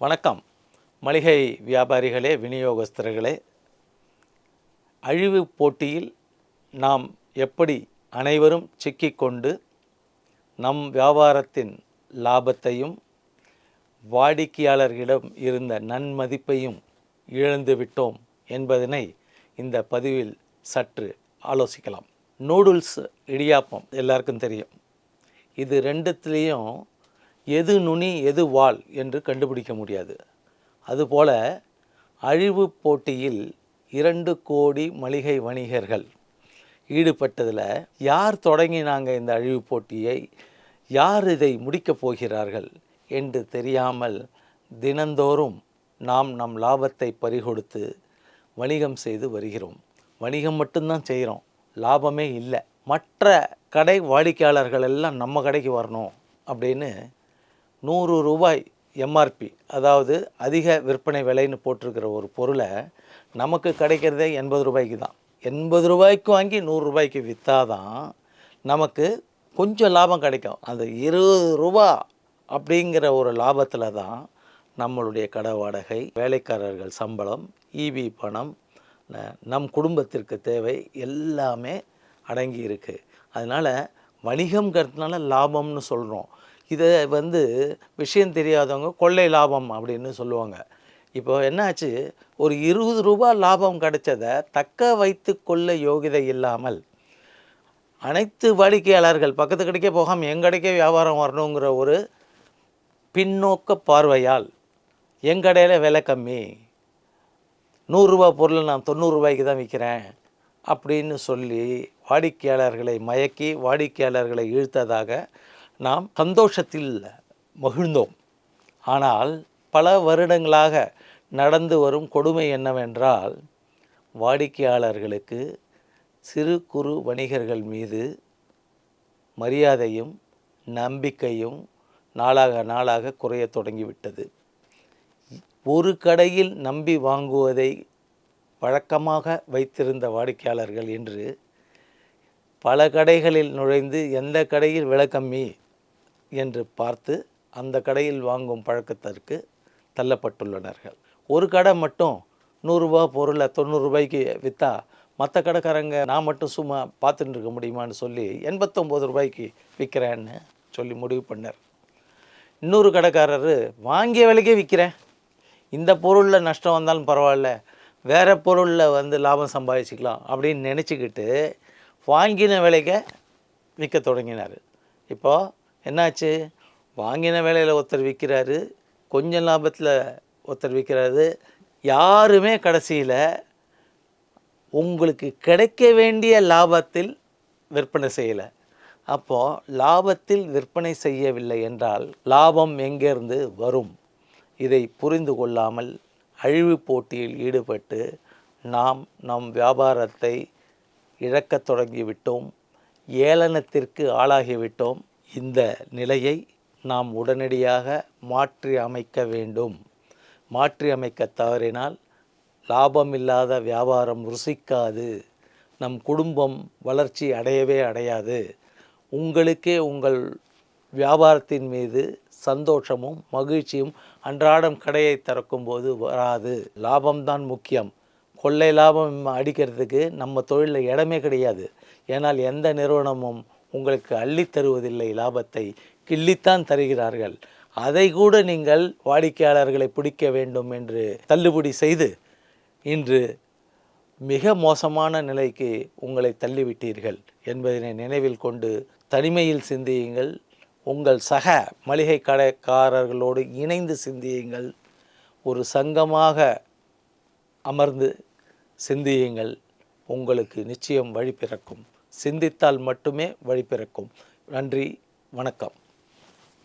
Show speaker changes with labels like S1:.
S1: வணக்கம். மளிகை வியாபாரிகளே விநியோகஸ்தர்களே அழிவு போட்டியில் நாம் எப்படி அனைவரும் சிக்கிக்கொண்டு நம் வியாபாரத்தின் லாபத்தையும் வாடிக்கையாளர்களிடம் இருந்த நன்மதிப்பையும் இழந்துவிட்டோம் என்பதனை இந்த பதிவில் சற்று ஆலோசிக்கலாம். நூடுல்ஸ் இடியாப்பம் எல்லாருக்கும் தெரியும். இது ரெண்டுத்துலேயும் எது நுனி எது வால் என்று கண்டுபிடிக்க முடியாது. அதுபோல அழிவு போட்டியில் இரண்டு கோடி மளிகை வணிகர்கள் ஈடுபட்டதில் யார் தொடங்கினாங்க இந்த அழிவு போட்டியை? யார் இதை முடிக்கப் போகிறார்கள் என்று தெரியாமல் தினந்தோறும் நாம் நம் லாபத்தை பறிகொடுத்து வணிகம் செய்து வருகிறோம். வணிகம் மட்டும்தான் செய்கிறோம். லாபமே இல்லை. மற்ற கடை வாடிக்கையாளர்கள் எல்லாம் நம்ம கடைக்கு வரணும் அப்படின்னு நூறு ரூபாய் எம்ஆர்பி அதாவது அதிக விற்பனை விலைன்னு போட்டிருக்கிற ஒரு பொருளை நமக்கு கிடைக்கிறதே எண்பது ரூபாய்க்கு தான். எண்பது ரூபாய்க்கு வாங்கி நூறு ரூபாய்க்கு விற்றாதான் நமக்கு கொஞ்சம் லாபம் கிடைக்கும். அந்த இருபது ரூபா அப்படிங்கிற ஒரு லாபத்தில் தான் நம்மளுடைய கடை வாடகை வேலைக்காரர்கள் சம்பளம் ஈபி பணம் நம் குடும்பத்திற்கு தேவை எல்லாமே அடங்கி இருக்குது அதனால் வணிகம்ங்கிறதுனால லாபம்னு சொல்கிறோம் இதை வந்து விஷயம் தெரியாதவங்க கொள்ளை லாபம் அப்படின்னு சொல்லுவாங்க. இப்போ என்னாச்சு? ஒரு இருபது ரூபா லாபம் கிடைச்சதை தக்க வைத்து கொள்ள யோகிதை இல்லாமல் அனைத்து வாடிக்கையாளர்கள் பக்கத்து கடைக்கே போகாமல் என் கடைக்கே வியாபாரம் வரணுங்கிற ஒரு பின்னோக்க பார்வையால் என் கடையில் விலை கம்மி. நூறுரூவா பொருளை நான் தொண்ணூறு ரூபாய்க்கு தான் விற்கிறேன் அப்படின்னு சொல்லி வாடிக்கையாளர்களை மயக்கி வாடிக்கையாளர்களை இழுத்ததாக நாம் சந்தோஷத்தில் மகிழ்ந்தோம். ஆனால் பல வருடங்களாக நடந்து வரும் கொடுமை என்னவென்றால் வாடிக்கையாளர்களுக்கு சிறு குறு வணிகர்கள் மீது மரியாதையும் நம்பிக்கையும் நாளாக நாளாக குறையத் தொடங்கிவிட்டது. ஒரு கடையில் நம்பி வாங்குவதை வழக்கமாக வைத்திருந்த வாடிக்கையாளர்கள் இன்று பல கடைகளில் நுழைந்து எந்த கடையில் விலை கம்மி என்று பார்த்து அந்த கடையில் வாங்கும் பழக்கத்திற்கு தள்ளப்பட்டுள்ளனர்கள். ஒரு கடை மட்டும் நூறுரூபா பொருளை தொண்ணூறு ரூபாய்க்கு விற்றா மற்ற கடைக்காரங்க நான் மட்டும் சும்மா பார்த்துட்டு இருக்க முடியுமான்னு சொல்லி எண்பத்தொம்போது ரூபாய்க்கு விற்கிறேன்னு சொல்லி முடிவு பண்ணார். இன்னொரு கடைக்காரர் வாங்கிய விலைக்கே விற்கிறேன் இந்த பொருளில் நஷ்டம் வந்தாலும் பரவாயில்ல. வேறு பொருளில் வந்து லாபம் சம்பாதிச்சிக்கலாம். அப்படின்னு நினச்சிக்கிட்டு வாங்கின விலைக்க விற்க தொடங்கினார். இப்போது என்னாச்சு? வாங்கின வேலையில் ஒருத்தர் விற்கிறாரு கொஞ்சம் லாபத்தில் ஒருத்தர் விற்கிறாரு யாருமே கடைசியில் உங்களுக்கு கிடைக்க வேண்டிய லாபத்தில் விற்பனை செய்யலை. அப்போது லாபத்தில் விற்பனை செய்யவில்லை என்றால் லாபம் எங்கேருந்து வரும்? இதை புரிந்து கொள்ளாமல் அழிவு போட்டியில் ஈடுபட்டு நாம் நம் வியாபாரத்தை இழக்கத் தொடங்கிவிட்டோம். ஏளனத்திற்கு ஆளாகிவிட்டோம். இந்த நிலையை நாம் உடனடியாக மாற்றி அமைக்க வேண்டும். மாற்றி அமைக்க தவறினால் லாபம் இல்லாத வியாபாரம் ருசிக்காது. நம் குடும்பம் வளர்ச்சி அடையவே அடையாது. உங்களுக்கே உங்கள் வியாபாரத்தின் மீது சந்தோஷமும் மகிழ்ச்சியும் அன்றாடம் கடையை திறக்கும்போது வராது. லாபம்தான் முக்கியம். கொள்ளை லாபம் அடிக்கிறதுக்கு நம்ம தொழிலில் இடமே கிடையாது. ஏனால் எந்த நிறுவனமும் உங்களுக்கு அள்ளித் தருவதில்லை லாபத்தை கிள்ளித்தான் தருகிறார்கள். அதை கூட நீங்கள் வாடிக்கையாளர்களை பிடிக்க வேண்டும் என்று தள்ளுபடி செய்து இன்று மிக மோசமான நிலைக்கு உங்களை தள்ளிவிட்டீர்கள் என்பதனை நினைவில் கொண்டு தனிமையில் சிந்தியுங்கள். உங்கள் சக மளிகை கடைக்காரர்களோடு இணைந்து சிந்தியுங்கள். ஒரு சங்கமாக அமர்ந்து சிந்தியுங்கள். உங்களுக்கு நிச்சயம் வழி பிறக்கும். சிந்தித்தால் மட்டுமே வழி பிறக்கும். நன்றி வணக்கம்.